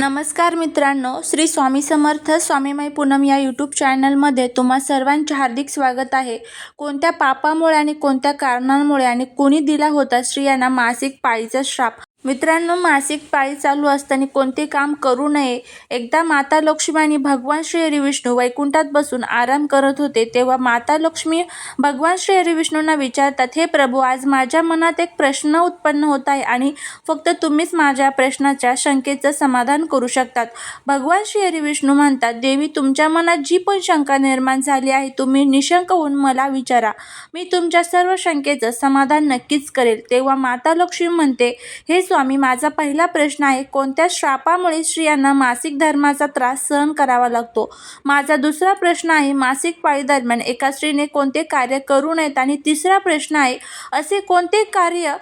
नमस्कार मित्रांनो श्री स्वामी समर्थ स्वामीमय पूनम या यूट्यूब चॅनलमध्ये तुम्हा सर्वांचे हार्दिक स्वागत आहे. कोणत्या पापामुळे आणि कोणत्या कारणांमुळे आणि कोणी दिला होता स्त्रियांना मासिक पाळीचा श्राप? मित्रांनो मासिक पाळी चालू असताना कोणते काम करू नये? एकदा माता लक्ष्मी आणि भगवान श्री हरी विष्णू वैकुंठात बसून आराम करत होते तेव्हा माता लक्ष्मी भगवान श्री हरी विष्णूंना विचारतात हे प्रभू आज माझ्या मनात एक प्रश्न उत्पन्न होत आहे आणि फक्त तुम्हीच माझ्या प्रश्नाच्या शंकेचं समाधान करू शकतात. भगवान श्री हरी विष्णू म्हणतात देवी तुमच्या मनात जी पण शंका निर्माण झाली आहे तुम्ही निशंक होऊन मला विचारा. मी तुमच्या सर्व शंकेचं समाधान नक्कीच करेल. तेव्हा माता लक्ष्मी म्हणते हे स्वामी माझा पहिला प्रश्न आहे कोणत्या श्रापामुळे स्त्रियांना मासिक धर्माचा त्रास सहन करावा लागतो? माझा दुसरा प्रश्न आहे मासिक पाळी दरम्यान एका स्त्रीने कोणते कार्य करू नयेत? आणि तिसरा प्रश्न आहे असे कोणते कार्य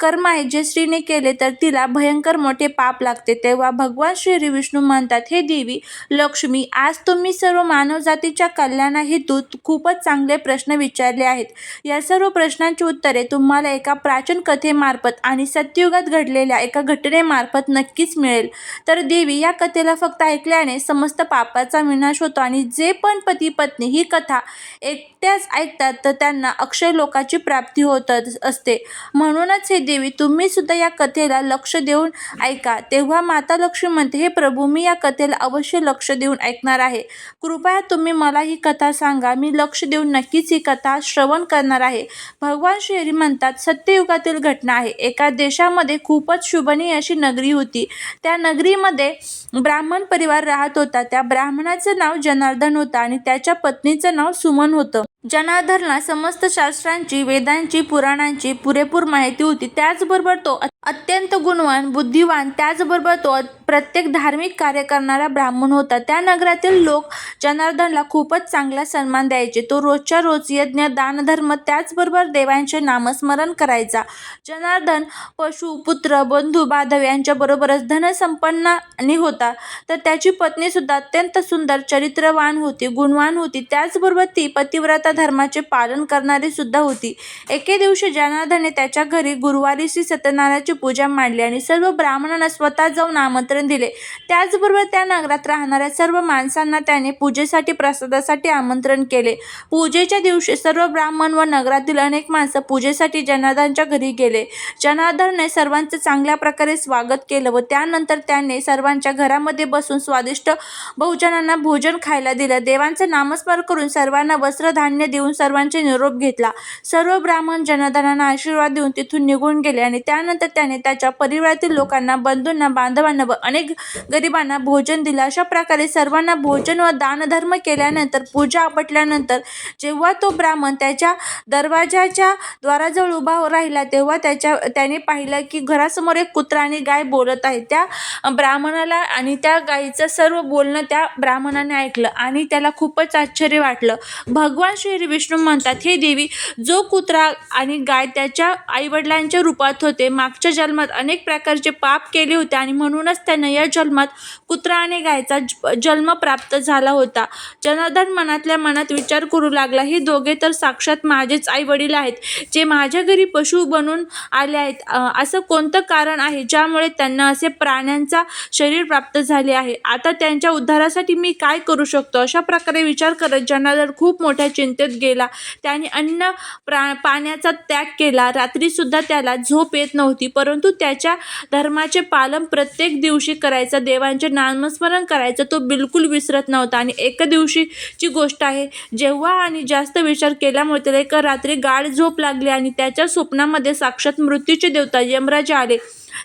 कर्म आहे जे स्त्रीने केले तर तिला भयंकर मोठे पाप लागते? तेव्हा भगवान श्री विष्णू म्हणतात हे देवी लक्ष्मी आज तुम्ही सर्व मानवजातीच्या कल्याणाहेतू खूपच चांगले प्रश्न विचारले आहेत. या सर्व प्रश्नांची उत्तरे तुम्हाला एका प्राचीन कथेमार्फत आणि सत्ययुगात घडलेल्या एका घटनेमार्फत नक्कीच मिळेल. तर देवी या कथेला फक्त ऐकल्याने समस्त पापाचा विनाश होतो आणि जे पण पती पत्नी ही कथा एकट्याच ऐकतात तर त्यांना अक्षय लोकाची प्राप्ती होत असते. म्हणूनच हे देवी तुम्ही सुद्धा या कथेला लक्ष देऊन ऐका. तेव्हा माता लक्ष्मी म्हणते हे प्रभू मी या कथेला अवश्य लक्ष देऊन ऐकणार आहे. कृपया तुम्ही मला ही कथा सांगा. मी लक्ष देऊन नक्कीच ही कथा श्रवण करणार आहे. भगवान श्री म्हणतात सत्ययुगातील घटना आहे. एका देशामध्ये खूप खूपच शुभनी अशी नगरी होती. त्या नगरीमध्ये ब्राह्मण परिवार राहत होता. त्या ब्राह्मणाचं नाव जनार्दन होतं आणि त्याच्या पत्नीचं नाव सुमन होतं. जनार्दनला समस्त शास्त्रांची वेदांची पुराणांची पुरेपूर माहिती होती. त्याचबरोबर तो अत्यंत गुणवान बुद्धिवान त्याचबरोबर तो प्रत्येक धार्मिक कार्य करणारा ब्राह्मण होता. त्या नगरातील लोक जनार्दनला खूपच चांगला सन्मान द्यायचे. तो रोजच्या रोज यज्ञ दानधर्म त्याचबरोबर देवांचे नामस्मरण करायचा. जनार्दन पशु पुत्र बंधू बांधव यांच्याबरोबरच धनसंपन्न आणि होता. तर त्याची पत्नी सुद्धा अत्यंत सुंदर चरित्रवान होती गुणवान होती. त्याचबरोबर ती पतिव्रता धर्माचे पालन करणारी सुद्धा होती. एके दिवशी जनार्दनने त्याच्या घरी गुरुवारी श्री सत्यनारायणाची पूजा मांडली आणि सर्व ब्राह्मणांना स्वतः जाऊन आमंत्रण दिले. त्याचबरोबर त्या नगरात राहणाऱ्या सर्व माणसांना त्याने पूजेसाठी प्रसादासाठी आमंत्रण केले. पूजेच्या दिवशी सर्व ब्राह्मण व नगरातील अनेक माणसं पूजेसाठी जनार्दनच्या घरी गेले. जनार्दनने सर्वांचं चांगल्या प्रकारे स्वागत केलं व त्यानंतर त्याने सर्वांच्या घरामध्ये बसून स्वादिष्ट बहुजनांना भोजन खायला दिलं. देवांचं नामस्मरण करून सर्वांना वस्त्रधान्य देऊन सर्वांचे निरोप घेतला. सर्व ब्राह्मण जनार्दनांना आशीर्वाद देऊन तिथून निघून गेले आणि त्यानंतर त्या त्याने त्याच्या परिवारातील लोकांना बंधूंना बांधवांना व अनेक गरिबांना भोजन दिलं. अशा प्रकारे सर्वांना भोजन व दानधर्म केल्यानंतर पूजा आपटल्यानंतर जेव्हा तो ब्राह्मण त्याच्या दरवाजाच्या द्वाराजवळ उभा राहिला तेव्हा त्याच्या त्याने पाहिलं की घरासमोर एक कुत्रा आणि गाय बोलत आहे. त्या ब्राह्मणाला आणि त्या गायीचं सर्व बोलणं त्या ब्राह्मणाने ऐकलं आणि त्याला खूपच आश्चर्य वाटलं. भगवान श्री विष्णू म्हणतात हे देवी जो कुत्रा आणि गाय त्याच्या आईवडिलांच्या रूपात होते मागच्या जन्मात अनेक प्रकारचे पाप केले होते आणि म्हणूनच त्यांना या जन्मात कुत्रा आणि गायचा ज- जन्म प्राप्त झाला होता. जनार्दन मनातल्या मनात विचार करू लागला हे दोघे तर साक्षात माझेच आई वडील आहेत जे माझ्या घरी पशु बनून आले आहेत. असं कोणतं कारण आहे ज्यामुळे त्यांना असे प्राण्यांचा शरीर प्राप्त झाले आहे? आता त्यांच्या उद्धारासाठी मी काय करू शकतो? अशा प्रकारे विचार करत जनार्दन खूप मोठ्या चिंतेत गेला. त्याने अन्न प्रा पाण्याचा त्याग केला. रात्रीसुद्धा त्याला झोप येत नव्हती परंतु त्याच्या धर्माचे पालन प्रत्येक दिवशी करायचं देवांचे नामस्मरण करायचं तो बिलकुल विसरत नव्हता. आणि एका दिवशीची गोष्ट आहे जेव्हा आणि जास्त विचार केल्यामुळे त्याला एका रात्री गाढ झोप लागली आणि त्याच्या स्वप्नामध्ये साक्षात मृत्यूचे देवता यमराज आले.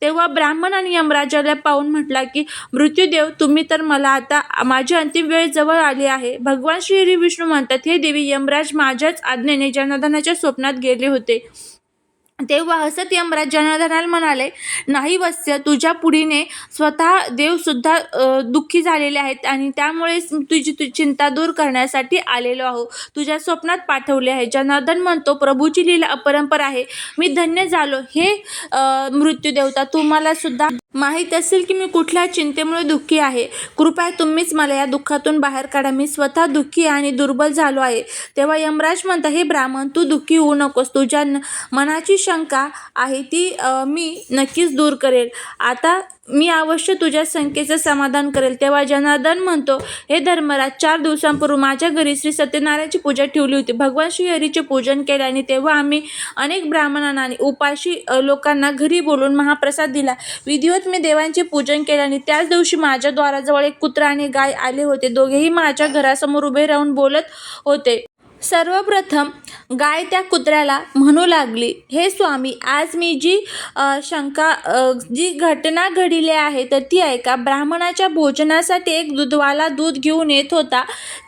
तेव्हा ब्राह्मण आणि यमराजाला पाहून म्हटला की मृत्यूदेव तुम्ही तर मला आता माझी अंतिम वेळ जवळ आली आहे. भगवान श्री विष्णू म्हणतात हे देवी यमराज माझ्याच आज्ञेने जनार्दनाच्या स्वप्नात गेले होते. तेव्हा हसत यमराज जनार्दनाला म्हणाले नाही वत्स्य तुझ्या पुढीने स्वतः देवसुद्धा दुःखी झालेले आहेत आणि त्यामुळेच तुझी तु चिंता दूर करण्यासाठी आलेलो आहो. तुझ्या स्वप्नात पाठवले आहे. जनार्दन म्हणतो प्रभूची लीला अपरंपर आहे. मी धन्य झालो. हे मृत्यूदेवता तुम्हाला सुद्धा माहीत असेल की मी कुठल्या चिंतेमुळे दुःखी आहे. कृपया तुम्हीच मला या दुःखातून बाहेर काढा. मी स्वतः दुःखी आणि दुर्बल झालो आहे. तेव्हा यमराज म्हणता हे ब्राह्मण तू दुःखी होऊ नकोस. तुझ्या न- मनाची शंका आहे ती मी नक्कीच दूर करेल. आता मी अवश्य तुझ्या संख्येचं समाधान करेल. तेव्हा जनार्दन म्हणतो हे धर्मराज चार दिवसांपूर्वी माझ्या घरी श्री सत्यनारायणची पूजा ठेवली होती. भगवान श्रीहरीचे पूजन केले आणि तेव्हा आम्ही अनेक ब्राह्मणांना आणि उपाशी लोकांना घरी बोलून महाप्रसाद दिला. विधिवत मी देवांचे पूजन केले आणि त्याच दिवशी माझ्या द्वाराजवळ एक कुत्रा आणि गाय आले होते. दोघेही माझ्या घरासमोर उभे राहून बोलत होते. सर्वप्रथम गाय त्या कुत्र्याला म्हणू लागली हे स्वामी आज मी जी शंका जी घटना घडली आहे तर ती ऐका. ब्राह्मणाच्या भोजनासाठी एक दूधवाला दूध घेऊन येत होता.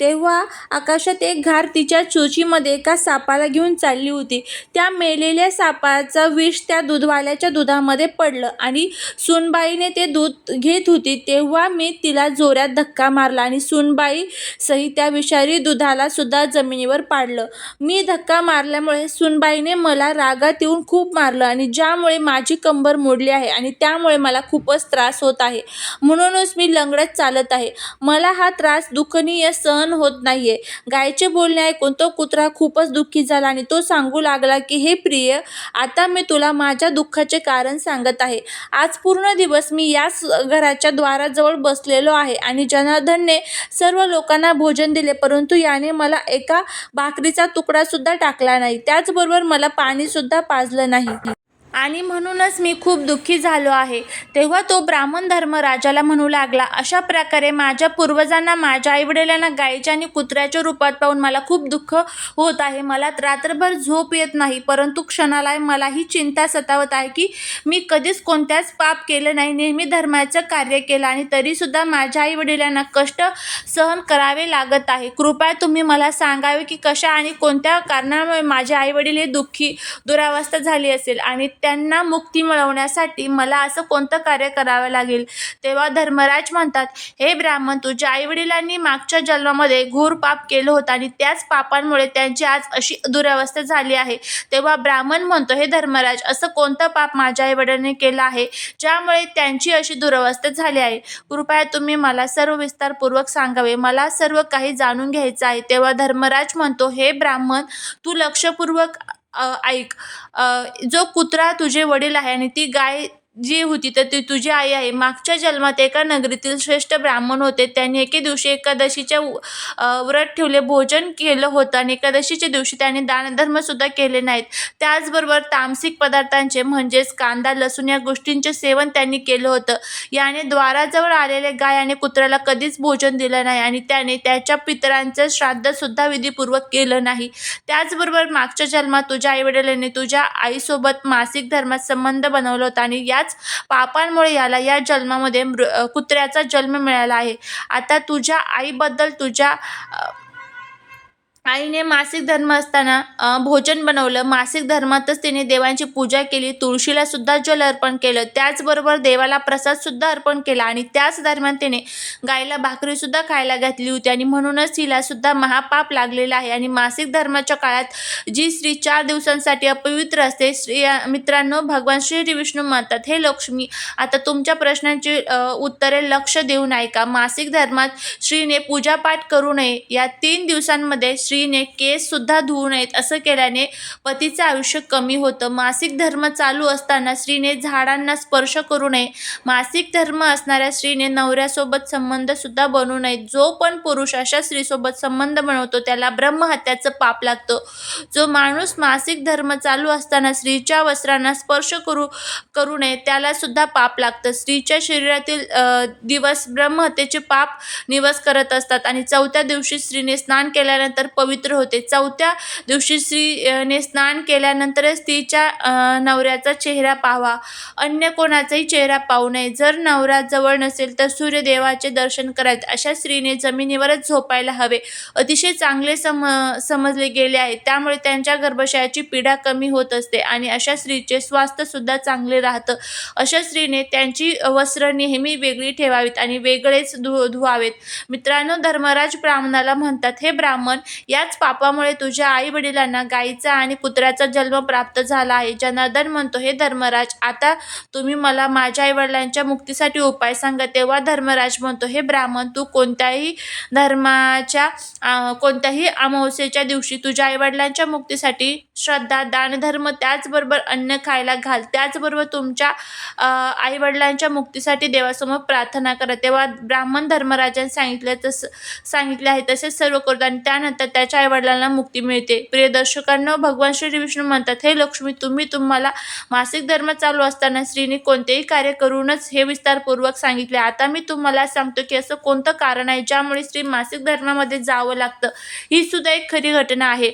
तेव्हा आकाशात एक घार तिच्या चोचीमध्ये एका सापाला घेऊन चालली होती. त्या मेलेल्या सापाचं विष त्या दूधवाल्याच्या दुधामध्ये पडलं आणि सुनबाईने ते दूध घेत होती. तेव्हा मी तिला जोरात धक्का मारला आणि सुनबाई सही त्या विषारी दुधाला सुद्धा जमिनीवर पाडलं. मी धक्का मारल्यामुळे सुनबाईने मला रागात येऊन खूप मारलं आणि ज्यामुळे माझी कंबर मोडली आहे आणि त्यामुळे मला खूपच त्रास होत आहे. म्हणूनच मी लंगडत चालत आहे. मला हा त्रास दुःखनीय सहन होत नाहीये. गायचे बोलणे ऐकून तो कुत्रा खूपच दुःखी झाला आणि तो सांगू लागला की हे प्रिय आता मी तुला माझ्या दुःखाचे कारण सांगत आहे. आज पूर्ण दिवस मी याच घराच्या द्वाराजवळ बसलेलो आहे आणि जनार्दनने सर्व लोकांना भोजन दिले परंतु याने मला एका भाकरीचा तुकडा सुद्धा टाकला नाही. त्याचबरोबर मला पाणी सुद्धा पाजलं नाही. आणि म्हणूनच मी खूप दुःखी झालो आहे. तेव्हा तो ब्राह्मण धर्म राजाला म्हणू लागला अशा प्रकारे माझ्या पूर्वजांना माझ्या आईवडिलांना गायीच्या आणि कुत्र्याच्या रूपात पाहून मला खूप दुःख होत आहे. मला रात्रभर झोप येत नाही परंतु क्षणाला मला ही चिंता सतावत आहे की मी कधीच कोणत्याच पाप केलं नाही. नेहमी धर्माचं कार्य केलं आणि तरीसुद्धा माझ्या आईवडिलांना कष्ट सहन करावे लागत आहे. कृपया तुम्ही मला सांगावे की कशा आणि कोणत्या कारणामुळे माझे आईवडील हे दुःखी दुरावस्था झाली असेल आणि त्यांना मुक्ती मिळवण्यासाठी मला असं कोणतं कार्य करावं लागेल? तेव्हा धर्मराज म्हणतात हे ब्राह्मण तुझ्या आईवडिलांनी मागच्या जन्मामध्ये घोर पाप केलं होतं आणि त्याच पापांमुळे त्यांची आज अशी दुरावस्था झाली आहे. तेव्हा ब्राह्मण म्हणतो हे धर्मराज असं कोणतं पाप माझ्या आईवडिलांनी केलं आहे ज्यामुळे त्यांची अशी दुरावस्था झाली आहे? कृपया तुम्ही मला सर्व विस्तारपूर्वक सांगावे. मला सर्व काही जाणून घ्यायचं आहे. तेव्हा धर्मराज म्हणतो हे ब्राह्मण तू लक्षपूर्वक ऐक. जो कुत्रा तुझे वडील आहे आणि ती गाय जी होती तर ती तुझी आई आहे. मागच्या जन्मात एका नगरीतील श्रेष्ठ ब्राह्मण होते. त्यांनी एके दिवशी एकादशीच्या व्रत ठेवले भोजन केलं होतं आणि एकादशीच्या दिवशी त्यांनी दानधर्मसुद्धा केले नाहीत. त्याचबरोबर तामसिक पदार्थांचे म्हणजेच कांदा लसूण या गोष्टींचे सेवन त्यांनी केलं होतं. याने द्वाराजवळ आलेल्या गाय आणि कुत्र्याला कधीच भोजन दिलं नाही आणि त्याने त्याच्या पितरांचं श्राद्धसुद्धा विधीपूर्वक केलं नाही. त्याचबरोबर मागच्या जन्मात तुझ्या आईवडिलांनी तुझ्या आईसोबत मासिक धर्मात संबंध बनवला होता आणि या याच पापांमुळे याला या जन्मामध्ये मृ कुत्र्याचा जन्म मिळाला आहे. आता तुझ्या आईबद्दल तुझ्या आईने मासिक धर्म असताना भोजन बनवलं. मासिक धर्मातच तिने देवांची पूजा केली. तुळशीला सुद्धा जल अर्पण केलं. त्याचबरोबर देवाला प्रसादसुद्धा अर्पण केला आणि त्याच दरम्यान तिने गायला भाकरीसुद्धा खायला घातली होती आणि म्हणूनच तिला सुद्धा महापाप लागलेला आहे. आणि मासिक धर्माच्या काळात जी स्त्री चार दिवसांसाठी अपवित्र असते स्त्री मित्रांनो भगवान श्री विष्णू म्हणतात हे लक्ष्मी आता तुमच्या प्रश्नांची उत्तरे लक्ष देऊन ऐका. मासिक धर्मात स्त्रीने पूजापाठ करू नये. या तीन दिवसांमध्ये स्त्रीने केससुद्धा धुवू नयेत असं केल्याने पतीचं आयुष्य कमी होतं. मासिक धर्म चालू असताना स्त्रीने झाडांना स्पर्श करू नये. मासिक धर्म असणाऱ्या स्त्रीने नवऱ्यासोबत संबंधसुद्धा बनवू नयेत. जो पण पुरुष अशा स्त्रीसोबत संबंध बनवतो त्याला ब्रह्महत्याचं पाप लागतं. जो माणूस मासिक धर्म चालू असताना स्त्रीच्या वस्त्रांना स्पर्श करू करू नये त्यालासुद्धा पाप लागतं. स्त्रीच्या शरीरातील दिवस ब्रह्महत्येचे पाप निवस करत असतात आणि चौथ्या दिवशी स्त्रीने स्नान केल्यानंतर पवित्र होते. चौथ्या दिवशी स्त्रीने स्नान केल्यानंतरच तिच्या नवऱ्याचा चेहरा पाहावा. अन्य कोणाचाही चेहरा पाहू नये. जर नवरा जवळ नसेल तर सूर्यदेवाचे दर्शन करायचे अशा स्त्रीने जमिनीवरच झोपायला हवे. अतिशय चांगले सम समजले गेले आहे. त्यामुळे त्यांच्या गर्भाशयाची पीडा कमी होत असते आणि अशा स्त्रीचे स्वास्थ्यसुद्धा चांगले राहतं. अशा स्त्रीने त्यांची वस्त्र नेहमी वेगळी ठेवावीत आणि वेगळेच धु धुवावेत. मित्रांनो धर्मराज ब्राह्मणाला म्हणतात हे ब्राह्मण याच पापामुळे तुझ्या आई वडिलांना गाईचा आणि कुत्र्याचा जन्म प्राप्त झाला आहे जनार्दन म्हणतो हे धर्मराज. आता तुम्ही मला माझ्या आई वडिलांच्या मुक्तीसाठी उपाय सांगा तेव्हा धर्मराज म्हणतो हे ब्राह्मण तू कोणत्याही धर्माच्या कोणत्याही अमावस्येच्या दिवशी तुझ्या आईवडिलांच्या मुक्तीसाठी श्रद्धा दानधर्म त्याचबरोबर अन्न खायला घाल. त्याचबरोबर तुमच्या आई वडिलांच्या मुक्तीसाठी देवासमोर प्रार्थना करा. तेव्हा ब्राह्मण धर्मराजाने सांगितले तसं सांगितले आहे तसेच सर्व करतो आणि त्यानंतर त्याच्या आईवडिलांना मुक्ती मिळते. प्रिय दर्शकांना भगवान श्री विष्णू म्हणतात हे लक्ष्मी तुम्ही तुम्हाला मासिक धर्म चालू असताना स्त्रीने कोणतेही कार्य करूनच हे विस्तारपूर्वक सांगितले. आता मी तुम्हाला सांगतो की असं कोणतं कारण आहे ज्यामुळे स्त्री मासिक धर्मामध्ये जावं लागतं. ही सुद्धा एक खरी घटना आहे.